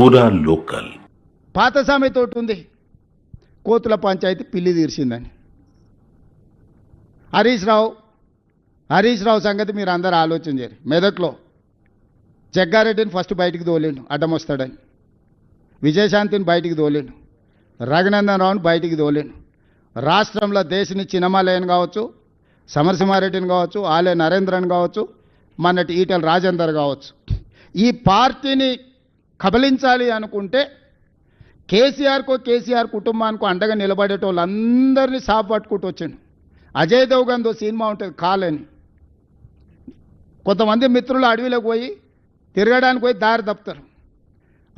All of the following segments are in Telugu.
పూరా లోకల్. పాత సామెతోటి ఉంది కోతుల పంచాయతీ పిల్లి తీర్చిందని. హరీష్ రావు హరీష్ రావు సంగతి మీరు అందరు ఆలోచన చేయరు మెదక్లో జగ్గారెడ్డిని ఫస్ట్ బయటికి తోలేండు అడ్డం వస్తాడని. విజయశాంతిని బయటికి తోలేండు రఘునందన్ రావుని బయటికి తోలేండు. రాష్ట్రంలో దేశని చినమాలయన్ కావచ్చు సమరసింహారెడ్డిని కావచ్చు ఆలయ నరేంద్రన్ కావచ్చు మొన్నటి ఈటల రాజేందర్ కావచ్చు. ఈ పార్టీని కబలించాలి అనుకుంటే కేసీఆర్కో కేసీఆర్ కుటుంబానికో అండగా నిలబడేటోళ్ళందరినీ సాపు పట్టుకుంటూ వచ్చాను అజయ్ దేవ్గన్తో సినిమా ఉంటుంది కాలని. కొంతమంది మిత్రులు అడవిలోకి పోయి తిరగడానికి పోయి దారి తప్పుతారు.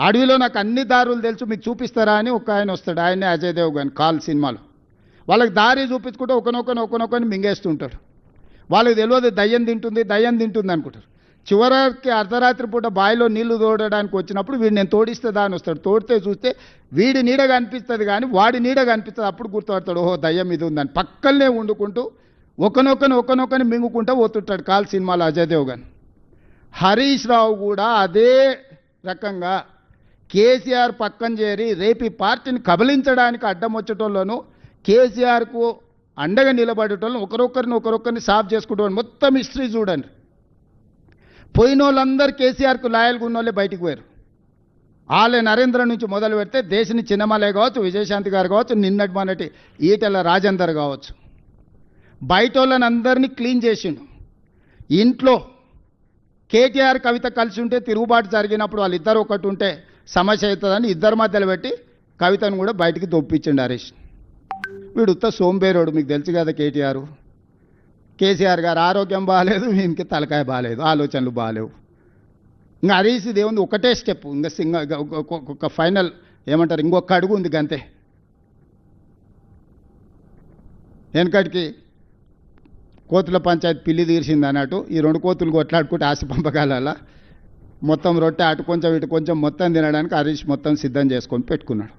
అడవిలో నాకు అన్ని దారులు తెలుసు మీకు చూపిస్తారా అని ఒక ఆయన వస్తాడు ఆయనే అజయ్ దేవ్గన్ కాల్ సినిమాలో. వాళ్ళకి దారి చూపించుకుంటే ఒకనొకని ఒకనొకని మింగేస్తుంటాడు. వాళ్ళకి తెలియదు దయ్యం తింటుంది దయ్యం తింటుంది అనుకుంటారు. చివరికి అర్ధరాత్రి పూట బావిలో నీళ్ళు తోడడానికి వచ్చినప్పుడు వీడు నేను తోడిస్తే దాని వస్తాడు. తోడితే చూస్తే వీడి నీడ కనిపిస్తుంది కానీ వాడి నీడ కనిపిస్తుంది. అప్పుడు గుర్తుపడతాడు ఓహో దయ్యం ఇది ఉందని. పక్కనే వండుకుంటూ ఒకనొకని ఒకనొకని మింగుకుంటూ పోతుంటాడు కాల్ సినిమాలో అజయ్ దేవ్గన్. హరీష్ రావు కూడా అదే రకంగా కేసీఆర్ పక్కన చేరి రేపు ఈ పార్టీని కబలించడానికి అడ్డం వచ్చేటోళ్ళను కేసీఆర్కు అండగా నిలబడేటోళ్ళను ఒకరొకరిని ఒకరొకరిని సాఫ్ చేసుకుంటాను మొత్తం హిస్టరీ చూడండి. పోయిన వాళ్ళందరూ కేసీఆర్కు లాయల్గా ఉన్న వాళ్ళే బయటికి పోయారు. వాళ్ళే నరేంద్ర నుంచి మొదలు పెడితే దేశని చిన్నమలే కావచ్చు విజయశాంతి గారు కావచ్చు నిన్నటి మొన్నటి ఈటెల రాజేందర్ కావచ్చు. బయట వాళ్ళని అందరినీ క్లీన్ చేసిండు. ఇంట్లో కేటీఆర్ కవిత కలిసి ఉంటే తిరుగుబాటు జరిగినప్పుడు వాళ్ళిద్దరు ఒకటి ఉంటే సమస్య అవుతుందని ఇద్దరి మధ్యలో పెట్టి కవితను కూడా బయటికి దొప్పించిండు హరీష్. వీడు ఉత్త సోంబేరోడు మీకు తెలుసు కదా కేటీఆర్. కేసీఆర్ గారు ఆరోగ్యం బాగాలేదు వీనికి తలకాయ బాగాలేదు ఆలోచనలు బాగాలేవు ఇంకా హరీష్ దేవుంది ఒకటే స్టెప్. ఇంకా సింగ ఒక ఫైనల్ ఏమంటారు? ఇంకొక అడుగు ఉంది గంతే. వెనకటికి కోతుల పంచాయతీ పిల్లి తీర్చింది అన్నట్టు ఈ రెండు కోతులు కొట్లాడుకుంటే ఆశ పంపకాల మొత్తం రొట్టె అటు కొంచెం ఇటు కొంచెం మొత్తం తినడానికి హరీష్ మొత్తం సిద్ధం చేసుకొని పెట్టుకున్నాడు.